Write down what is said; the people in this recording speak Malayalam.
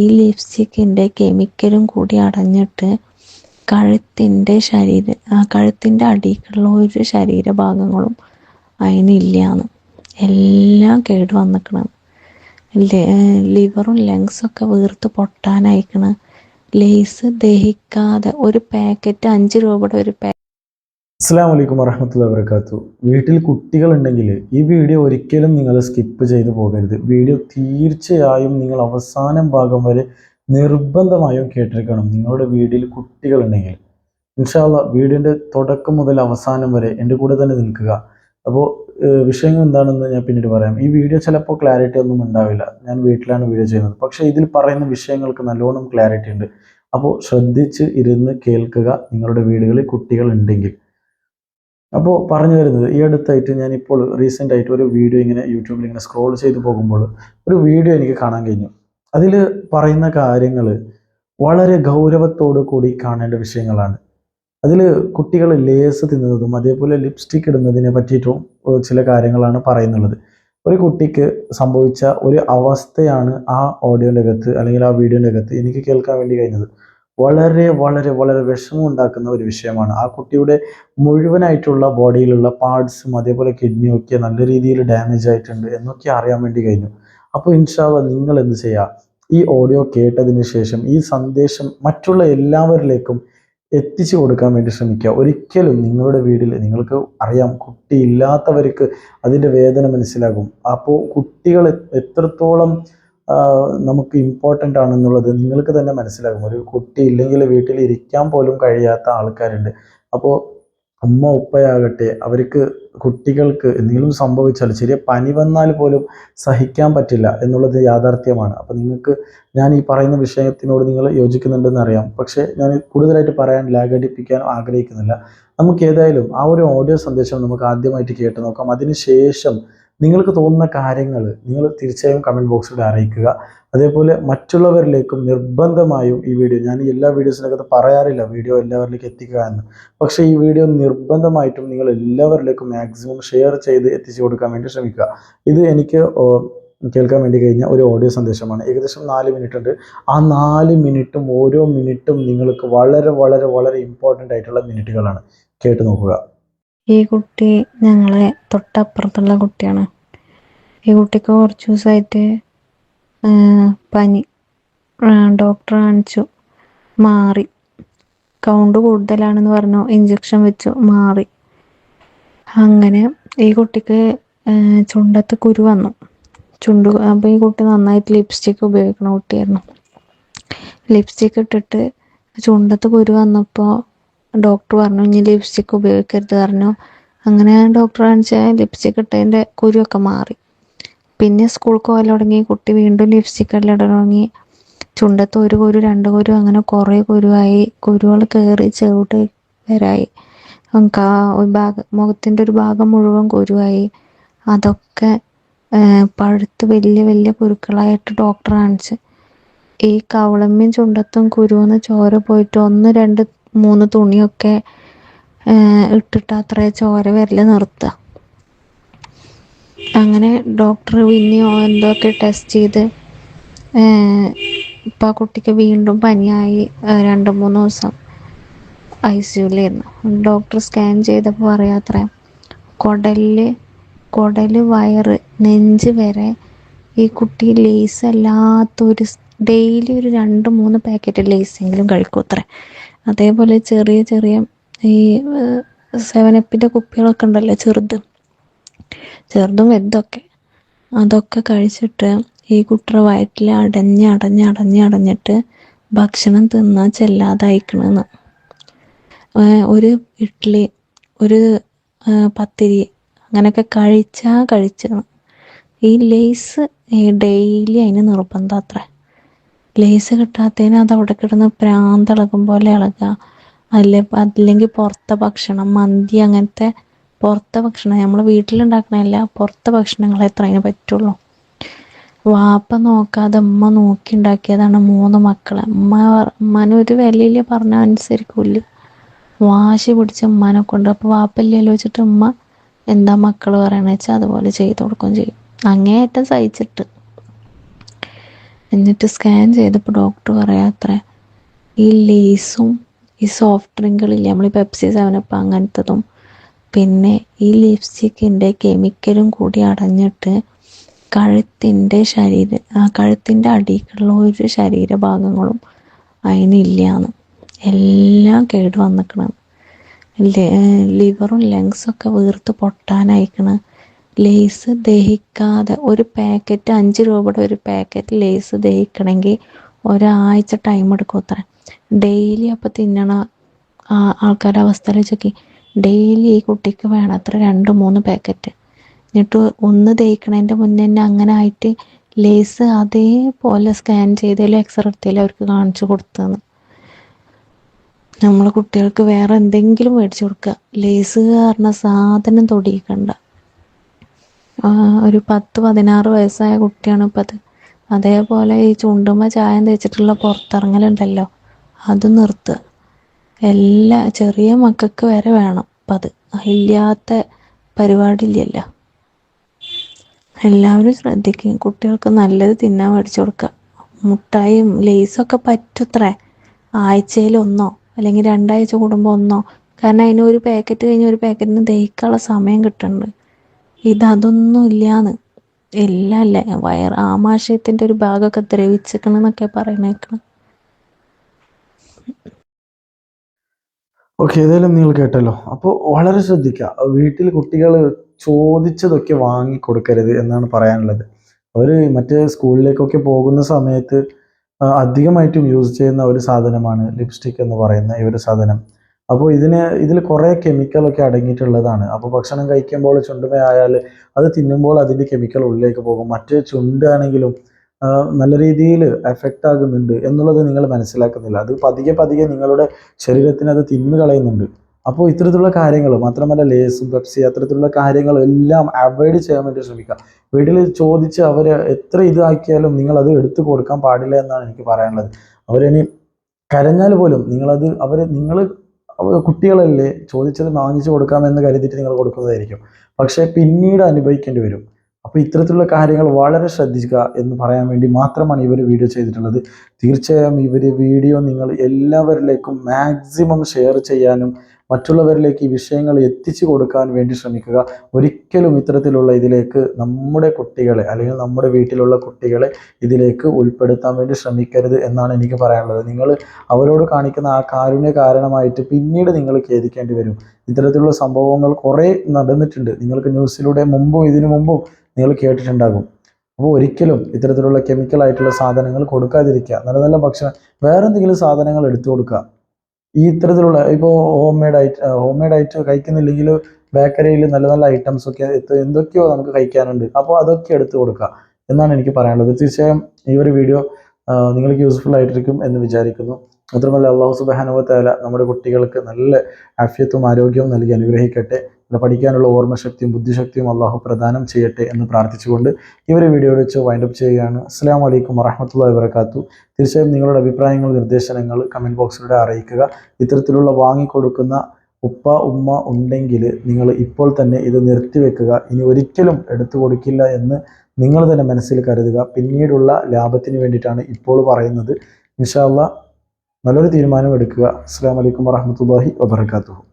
ഈ ലിപ്സ്റ്റിക്കിന്റെ കെമിക്കലും കൂടി അടഞ്ഞിട്ട് കഴുത്തിന്റെ ശരീര കഴുത്തിന്റെ അടിയിലുള്ള ഒരു ശരീരഭാഗങ്ങളും അതിനില്ലാന്ന് എല്ലാം കേട് വന്നിക്കണം. ലിവറും ലങ്സൊക്കെ വീർത്ത് പൊട്ടാനയക്കണ. ലേസ് ദഹിക്കാതെ ഒരു പാക്കറ്റ് അഞ്ച് രൂപയുടെ ഒരു പാക്കറ്റ് അസ്സാം വലൈക്കും വറഹമത്തുള്ള വരക്കാത്തു വീട്ടിൽ കുട്ടികളുണ്ടെങ്കിൽ ഈ വീഡിയോ ഒരിക്കലും നിങ്ങൾ സ്കിപ്പ് ചെയ്ത് പോകരുത്. വീഡിയോ തീർച്ചയായും നിങ്ങൾ അവസാനം ഭാഗം വരെ നിർബന്ധമായും കേട്ടിരിക്കണം. നിങ്ങളുടെ വീട്ടിൽ കുട്ടികളുണ്ടെങ്കിൽ. ഇൻഷാല്ല വീടിന്റെ തുടക്കം മുതൽ അവസാനം വരെ എന്റെ കൂടെ തന്നെ നിൽക്കുക. അപ്പോൾ വിഷയങ്ങൾ എന്താണെന്ന് ഞാൻ പിന്നീട് പറയാം. ഈ വീഡിയോ ചിലപ്പോൾ ക്ലാരിറ്റി ഒന്നും ഉണ്ടാവില്ല. ഞാൻ വീട്ടിലാണ് വീഡിയോ ചെയ്യുന്നത്. പക്ഷേ ഇതിൽ പറയുന്ന വിഷയങ്ങൾക്ക് നല്ലോണം ക്ലാരിറ്റി ഉണ്ട്. അപ്പോൾ ശ്രദ്ധിച്ച് ഇരുന്ന് കേൾക്കുക നിങ്ങളുടെ വീടുകളിൽ കുട്ടികൾ ഉണ്ടെങ്കിൽ. അപ്പോൾ പറഞ്ഞു വരുന്നത് ഈ അടുത്തായിട്ട് ഞാൻ ഇപ്പോൾ റീസെന്റ് ആയിട്ട് ഒരു വീഡിയോ ഇങ്ങനെ യൂട്യൂബിൽ ഇങ്ങനെ സ്ക്രോൾ ചെയ്ത് പോകുമ്പോൾ ഒരു വീഡിയോ എനിക്ക് കാണാൻ കഴിഞ്ഞു. അതിൽ പറയുന്ന കാര്യങ്ങൾ വളരെ ഗൗരവത്തോടു കൂടി കാണേണ്ട വിഷയങ്ങളാണ്. അതിൽ കുട്ടികൾ ലേസ് തിന്നുന്നതും അതേപോലെ ലിപ്സ്റ്റിക് ഇടുന്നതിനെ പറ്റിയിട്ടും ചില കാര്യങ്ങളാണ് പറയുന്നുള്ളത്. ഒരു കുട്ടിക്ക് സംഭവിച്ച ഒരു അവസ്ഥയാണ് ആ ഓഡിയോന്റെ അകത്ത് അല്ലെങ്കിൽ ആ വീഡിയോന്റെ അകത്ത് എനിക്ക് കേൾക്കാൻ വേണ്ടി കഴിഞ്ഞത്. വളരെ വളരെ വളരെ വിഷമം ഉണ്ടാക്കുന്ന ഒരു വിഷയമാണ്. ആ കുട്ടിയുടെ മുഴുവനായിട്ടുള്ള ബോഡിയിലുള്ള പാർട്സും അതേപോലെ കിഡ്നിയും ഒക്കെ നല്ല രീതിയിൽ ഡാമേജ് ആയിട്ടുണ്ട് എന്നൊക്കെ അറിയാൻ വേണ്ടി കഴിഞ്ഞു. അപ്പോൾ ഇൻഷാവ നിങ്ങൾ എന്ത് ചെയ്യുക ഈ ഓഡിയോ കേട്ടതിന് ശേഷം ഈ സന്ദേശം മറ്റുള്ള എല്ലാവരിലേക്കും എത്തിച്ചു കൊടുക്കാൻ വേണ്ടി ശ്രമിക്കുക. ഒരിക്കലും നിങ്ങളുടെ വീട്ടിൽ നിങ്ങൾക്ക് അറിയാം കുട്ടി ഇല്ലാത്തവർക്ക് അതിന്റെ വേദന മനസ്സിലാകും. അപ്പോൾ കുട്ടികൾ എത്രത്തോളം നമുക്ക് ഇമ്പോർട്ടന്റ് ആണെന്നുള്ളത് നിങ്ങൾക്ക് തന്നെ മനസ്സിലാകും. ഒരു കുട്ടി ഇല്ലെങ്കിൽ വീട്ടിൽ ഇരിക്കാൻ പോലും കഴിയാത്ത ആൾക്കാരുണ്ട്. അപ്പോൾ അമ്മ ഉപ്പയാകട്ടെ അവർക്ക് കുട്ടികൾക്ക് എന്തെങ്കിലും സംഭവിച്ചാൽ ചെറിയ പനി വന്നാൽ പോലും സഹിക്കാൻ പറ്റില്ല എന്നുള്ളത് യാഥാർത്ഥ്യമാണ്. അപ്പോൾ നിങ്ങൾക്ക് ഞാൻ ഈ പറയുന്ന വിഷയത്തിനോട് നിങ്ങൾ യോജിക്കുന്നുണ്ടെന്ന് അറിയാം. പക്ഷേ ഞാൻ കൂടുതലായിട്ട് പറയാൻ ലാഘടിപ്പിക്കാൻ ആഗ്രഹിക്കുന്നില്ല. നമുക്ക് ഏതായാലും ആ ഒരു ഓഡിയോ സന്ദേശം നമുക്ക് ആദ്യമായിട്ട് കേട്ട് നോക്കാം. അതിനുശേഷം നിങ്ങൾക്ക് തോന്നുന്ന കാര്യങ്ങൾ നിങ്ങൾ തീർച്ചയായും കമന്റ് ബോക്സിലൂടെ അറിയിക്കുക. അതേപോലെ മറ്റുള്ളവരിലേക്കും നിർബന്ധമായും ഈ വീഡിയോ ഞാൻ എല്ലാ വീഡിയോസിനകത്ത് പറയാറില്ല വീഡിയോ എല്ലാവരിലേക്കും എത്തിക്കുക എന്ന്. പക്ഷേ ഈ വീഡിയോ നിർബന്ധമായിട്ടും നിങ്ങൾ എല്ലാവരിലേക്കും മാക്സിമം ഷെയർ ചെയ്ത് എത്തിച്ചു കൊടുക്കാൻ വേണ്ടി ശ്രമിക്കുക. ഇത് എനിക്ക് കേൾക്കാൻ വേണ്ടി കഴിഞ്ഞ ഒരു ഓഡിയോ സന്ദേശമാണ്. ഏകദേശം നാല് മിനിറ്റ് ഉണ്ട്. ആ നാല് മിനിറ്റും ഓരോ മിനിറ്റും നിങ്ങൾക്ക് വളരെ വളരെ വളരെ ഇമ്പോർട്ടന്റ് ആയിട്ടുള്ള മിനിറ്റുകളാണ് കേട്ട് നോക്കുക. ഈ കുട്ടി ഞങ്ങളെ തൊട്ടപ്പുറത്തുള്ള കുട്ടിയാണ്. ഈ കുട്ടിക്ക് കുറച്ച് ദിവസമായിട്ട് പനി ഡോക്ടർ കാണിച്ചു. മാറി. കൗണ്ട് കൂടുതലാണെന്ന് പറഞ്ഞു. ഇഞ്ചക്ഷൻ വെച്ചു. മാറി. അങ്ങനെ ഈ കുട്ടിക്ക് ചുണ്ടത്ത് കുരു വന്നു. ചുണ്ട് അപ്പോൾ ഈ കുട്ടി നന്നായിട്ട് ലിപ്സ്റ്റിക്ക് ഉപയോഗിക്കുന്ന കുട്ടിയായിരുന്നു. ലിപ്സ്റ്റിക്ക് ഇട്ടിട്ട് ചുണ്ടത്ത് കുരു വന്നപ്പോൾ ഡോക്ടർ പറഞ്ഞു ഇനി ലിപ്സ്റ്റിക്ക് ഉപയോഗിക്കരുത് പറഞ്ഞു. അങ്ങനെ ഡോക്ടർ കാണിച്ചാൽ ലിപ്സ്റ്റിക്ക് ഇട്ടതിന്റെ കുരുവൊക്കെ മാറി. പിന്നെ സ്കൂൾക്ക് പോകാൻ തുടങ്ങി കുട്ടി വീണ്ടും ലിപ്സ്റ്റിക്ക് എല്ലാം ഇടാൻ തുടങ്ങി. ചുണ്ടത്ത് ഒരു കുരു രണ്ട് കുരു അങ്ങനെ കുറേ കുരുവായി. കുരുകൾ കയറി ചെവിട്ട് വരായി. ഒരു ഭാഗം മുഖത്തിന്റെ ഒരു ഭാഗം മുഴുവൻ കുരുവായി. അതൊക്കെ പഴുത്ത് വലിയ വലിയ കുരുക്കളായിട്ട് ഡോക്ടർ കാണിച്ച്. ഈ കവളമ്മയും ചുണ്ടത്തും കുരുവെന്ന് ചോര പോയിട്ട് ഒന്ന് രണ്ട് മൂന്ന് തുണിയൊക്കെ ഇട്ടിട്ട് അത്ര ചോര വരൽ നിർത്തുക. അങ്ങനെ ഡോക്ടർ പിന്നെയോ എന്തൊക്കെ ടെസ്റ്റ് ചെയ്ത് ഇപ്പം ആ കുട്ടിക്ക് വീണ്ടും പനിയായി രണ്ട് മൂന്ന് ദിവസം ഐ സിയുലായിരുന്നു ഡോക്ടർ സ്കാൻ ചെയ്തപ്പോൾ പറയാത്രേ കുടലിൽ കുടൽ വയറ് നെഞ്ച് വരെ ഈ കുട്ടി ലേസ് അല്ലാത്തൊരു ഡെയിലി ഒരു രണ്ട് മൂന്ന് പാക്കറ്റ് ലേസെങ്കിലും കഴിക്കും അത്രേ. അതേപോലെ ചെറിയ ചെറിയ ഈ സെവനപ്പിന്റെ കുപ്പികളൊക്കെ ഉണ്ടല്ലോ ചെറുത്. ചെറുതും വലുതൊക്കെ. അതൊക്കെ കഴിച്ചിട്ട് ഈ കുട്ടിയുടെ വയറ്റിൽ അടഞ്ഞ് അടഞ്ഞ് അടഞ്ഞ് അടഞ്ഞിട്ട് ഭക്ഷണം തിന്നാൻ ചെല്ലാതായിക്കണെന്ന്. ഒരു ഇഡ്ഡലി ഒരു പത്തിരി അങ്ങനെയൊക്കെ കഴിച്ചാൽ കഴിച്ചണം ഈ ലേസ് ഡെയിലി അതിന് നിർബന്ധം അത്ര. ലേസ് കിട്ടാത്തതിന് അത് അവിടെ കിടന്ന് പ്രാന്ത് ഇളകും പോലെ ഇളകുക അല്ലെ അല്ലെങ്കിൽ പുറത്തെ ഭക്ഷണം മന്തി അങ്ങനത്തെ പുറത്തെ ഭക്ഷണം. നമ്മൾ വീട്ടിലുണ്ടാക്കണമല്ല പുറത്തെ ഭക്ഷണങ്ങൾ എത്ര അതിന് പറ്റുള്ളൂ. വാപ്പ നോക്കാതെ ഉമ്മ നോക്കി ഉണ്ടാക്കിയതാണ് മൂന്ന് മക്കളെ. അമ്മ ഉമ്മാനെ ഒരു വിലയിൽ പറഞ്ഞ അനുസരിക്കൂല വാശി പിടിച്ച ഉമ്മാനെ കൊണ്ട്. അപ്പോൾ വാപ്പല്ലല്ലോ വെച്ചിട്ട് ഉമ്മ എന്താ മക്കൾ പറയണ വെച്ചാൽ അതുപോലെ ചെയ്തു കൊടുക്കുകയും ചെയ്യും. അങ്ങേയറ്റം സഹിച്ചിട്ട്. എന്നിട്ട് സ്കാൻ ചെയ്തപ്പോൾ ഡോക്ടർ പറയാത്രേ ഈ ലേസും ഈ സോഫ്റ്റ് ഡ്രിങ്കുകളില്ലേ നമ്മൾ ഈ പെപ്സി സെവനപ്പ് അങ്ങനത്തതും പിന്നെ ഈ ലിപ്സ്റ്റിക്കിന്റെ കെമിക്കലും കൂടി അടഞ്ഞിട്ട് കഴുത്തിന്റെ ശരീര കഴുത്തിന്റെ അടിയിലുള്ള ഒരു ശരീരഭാഗങ്ങളും അതിനില്ലാന്ന് എല്ലാം കേട് വന്നിക്കണം. ലിവറും ലങ്സൊക്കെ വീർത്ത് പൊട്ടാനയക്കണ്. ലേസ് ദഹിക്കാതെ ഒരു പാക്കറ്റ് അഞ്ച് രൂപയുടെ ഒരു പാക്കറ്റ് ലേസ് ദഹിക്കണമെങ്കിൽ ഒരാഴ്ച ടൈം എടുക്കും അത്ര. ഡെയിലി അപ്പോൾ തിന്നണ ആൾക്കാരുടെ അവസ്ഥ വെച്ചൊക്കെ. ഡെയിലി ഈ കുട്ടിക്ക് വേണം അത്ര രണ്ട് മൂന്ന് പാക്കറ്റ് എന്നിട്ട് ഒന്ന് തേക്കണതിന്റെ മുന്നേ തന്നെ അങ്ങനെ ആയിട്ട് ലേസ് അതേപോലെ സ്കാൻ ചെയ്തതിലും എക്സ്റേ എടുത്തതിലും അവർക്ക് കാണിച്ചു കൊടുത്തതെന്ന് നമ്മൾ കുട്ടികൾക്ക് വേറെ എന്തെങ്കിലും മേടിച്ചു കൊടുക്കുക. ലേസ് കാരണം സാധനം തൊടിയിക്കണ്ട. ഒരു പത്ത് പതിനാറ് വയസ്സായ കുട്ടിയാണ് ഇപ്പം അത്. അതേപോലെ ഈ ചുണ്ടുമ്മ ചായം തേച്ചിട്ടുള്ള പുറത്തിറങ്ങലുണ്ടല്ലോ അത് നിർത്തുക എല്ലാ ചെറിയ മക്കൾക്ക് വരെ വേണം അപ്പം അത്. ഇല്ലാത്ത പരിപാടിയില്ലല്ലോ എല്ലാവരും ശ്രദ്ധിക്കും കുട്ടികൾക്ക് നല്ലത് തിന്നാൻ മേടിച്ചു കൊടുക്കുക മുട്ടായും ലേസൊക്കെ പറ്റത്രേ? ആഴ്ചയിൽ ഒന്നോ അല്ലെങ്കിൽ രണ്ടാഴ്ച കൂടുമ്പോൾ ഒന്നോ. കാരണം അതിന് ഒരു പാക്കറ്റ് കഴിഞ്ഞ് ഒരു പാക്കറ്റിന് ദഹിക്കാനുള്ള സമയം കിട്ടുന്നുണ്ട് ഇതതൊന്നും ഇല്ലാന്ന് എല്ലാം അല്ലേ വയർ ആമാശയത്തിന്റെ ഒരു ഭാഗമൊക്കെ ദ്രവിച്ചിക്കണെന്നൊക്കെ പറയുന്നേക്കണം ഓക്കെ ഏതായാലും നിങ്ങൾ കേട്ടല്ലോ. അപ്പോൾ വളരെ ശ്രദ്ധിക്കുക. വീട്ടിൽ കുട്ടികൾ ചോദിച്ചതൊക്കെ വാങ്ങി കൊടുക്കരുത് എന്നാണ് പറയാനുള്ളത്. അവർ മറ്റേ സ്കൂളിലേക്കൊക്കെ പോകുന്ന സമയത്ത് അധികമായിട്ടും യൂസ് ചെയ്യുന്ന ഒരു സാധനമാണ് ലിപ്സ്റ്റിക് എന്ന് പറയുന്ന ഈ ഒരു സാധനം. അപ്പോൾ ഇതിന് ഇതിൽ കുറേ കെമിക്കലൊക്കെ അടങ്ങിയിട്ടുള്ളതാണ്. അപ്പോൾ ഭക്ഷണം കഴിക്കുമ്പോൾ ചുണ്ടുമയായാൽ അത് തിന്നുമ്പോൾ അതിന്റെ കെമിക്കൽ ഉള്ളിലേക്ക് പോകും. മറ്റ് ചുണ്ടാണെങ്കിലും നല്ല രീതിയിൽ എഫക്റ്റ് ആകുന്നുണ്ട് എന്നുള്ളത് നിങ്ങൾ മനസ്സിലാക്കുന്നില്ല. അത് പതിയെ പതിയെ നിങ്ങളുടെ ശരീരത്തിന് അത് തിന്നു കളയുന്നുണ്ട്. അപ്പോൾ ഇത്തരത്തിലുള്ള കാര്യങ്ങൾ മാത്രമല്ല ലേസും പെപ്സി അത്തരത്തിലുള്ള കാര്യങ്ങൾ എല്ലാം അവോയ്ഡ് ചെയ്യാൻ വേണ്ടി ശ്രമിക്കുക. വീട്ടിൽ ചോദിച്ച് അവർ എത്ര ഇതാക്കിയാലും നിങ്ങൾ അത് എടുത്തു കൊടുക്കാൻ പാടില്ല എന്നാണ് എനിക്ക് പറയാനുള്ളത്. അവരിനി കരഞ്ഞാൽ പോലും നിങ്ങളത് അവർ നിങ്ങൾ കുട്ടികളല്ലേ ചോദിച്ചത് വാങ്ങിച്ചു കൊടുക്കാമെന്ന് കരുതിയിട്ട് നിങ്ങൾ കൊടുക്കുന്നതായിരിക്കും. പക്ഷേ പിന്നീട് അനുഭവിക്കേണ്ടി വരും. അപ്പോൾ ഇത്തരത്തിലുള്ള കാര്യങ്ങൾ വളരെ ശ്രദ്ധിക്കുക എന്ന് പറയാൻ വേണ്ടി മാത്രമാണ് ഇവർ വീഡിയോ ചെയ്തിട്ടുള്ളത്. തീർച്ചയായും ഇവർ വീഡിയോ നിങ്ങൾ എല്ലാവരിലേക്കും മാക്സിമം ഷെയർ ചെയ്യാനും മറ്റുള്ളവരിലേക്ക് ഈ വിഷയങ്ങൾ എത്തിച്ചു കൊടുക്കാൻ വേണ്ടി ശ്രമിക്കുക. ഒരിക്കലും ഇത്തരത്തിലുള്ള ഇതിലേക്ക് നമ്മുടെ കുട്ടികളെ അല്ലെങ്കിൽ നമ്മുടെ വീട്ടിലുള്ള കുട്ടികളെ ഇതിലേക്ക് ഉൾപ്പെടുത്താൻ വേണ്ടി ശ്രമിക്കരുത് എന്നാണ് എനിക്ക് പറയാനുള്ളത്. നിങ്ങൾ അവരോട് കാണിക്കുന്ന ആ കാരുണ്യ കാരണമായിട്ട് പിന്നീട് നിങ്ങൾ ഖേദിക്കേണ്ടി വരും. ഇത്തരത്തിലുള്ള സംഭവങ്ങൾ കുറേ നടന്നിട്ടുണ്ട്. നിങ്ങൾക്ക് ന്യൂസിലൂടെ മുമ്പും ഇതിനു മുമ്പും നിങ്ങൾ കേട്ടിട്ടുണ്ടാകും. അപ്പോൾ ഒരിക്കലും ഇത്തരത്തിലുള്ള കെമിക്കൽ ആയിട്ടുള്ള സാധനങ്ങൾ കൊടുക്കാതിരിക്കുക. നല്ല നല്ല ഭക്ഷണം വേറെ എന്തെങ്കിലും സാധനങ്ങൾ എടുത്തു കൊടുക്കുക. ഈ ഇത്തരത്തിലുള്ള ഇപ്പോൾ ഹോം മെയ്ഡ് ആയിട്ട് ഹോം മെയ്ഡ് ആയിട്ട് കഴിക്കുന്നില്ലെങ്കിൽ ബേക്കറിയിൽ നല്ല നല്ല ഐറ്റംസ് ഒക്കെ എന്തൊക്കെയോ നമുക്ക് കഴിക്കാനുണ്ട്. അപ്പോൾ അതൊക്കെ എടുത്തു കൊടുക്കുക എന്നാണ് എനിക്ക് പറയാനുള്ളത്. തീർച്ചയായും ഈ ഒരു വീഡിയോ നിങ്ങൾക്ക് യൂസ്ഫുൾ ആയിട്ടിരിക്കും എന്ന് വിചാരിക്കുന്നു. മാത്രമല്ല അള്ളാഹു സുബാനുഭവത്തേല നമ്മുടെ കുട്ടികൾക്ക് നല്ല ആഫ്യത്വം ആരോഗ്യവും നൽകി അനുഗ്രഹിക്കട്ടെ. പഠിക്കാനുള്ള ഓർമ്മശക്തിയും ബുദ്ധിശക്തിയും അള്ളാഹു പ്രദാനം ചെയ്യട്ടെ എന്ന് പ്രാർത്ഥിച്ചുകൊണ്ട് ഒരു വീഡിയോ വെച്ച് വൈൻഡപ്പ് ചെയ്യുകയാണ്. അസ്സാം വലൈക്കും വറഹമത്തല്ലാ വബർക്കാത്തു തീർച്ചയായും നിങ്ങളുടെ അഭിപ്രായങ്ങൾ നിർദ്ദേശങ്ങൾ കമന്റ് ബോക്സിലൂടെ അറിയിക്കുക. ഇത്തരത്തിലുള്ള വാങ്ങിക്കൊടുക്കുന്ന ഉപ്പ ഉമ്മ ഉണ്ടെങ്കിൽ നിങ്ങൾ ഇപ്പോൾ തന്നെ ഇത് നിർത്തിവെക്കുക. ഇനി ഒരിക്കലും എടുത്തു കൊടുക്കില്ല എന്ന് നിങ്ങൾ തന്നെ മനസ്സിൽ കരുതുക. പിന്നീടുള്ള ലാഭത്തിന് വേണ്ടിയിട്ടാണ് ഇപ്പോൾ പറയുന്നത്. ഇൻഷാല്ല നല്ലൊരു തീരുമാനം എടുക്കുക. അസ്സാം വലൈക്കും വറഹമത്തല്ലാഹി വബർക്കാത്തു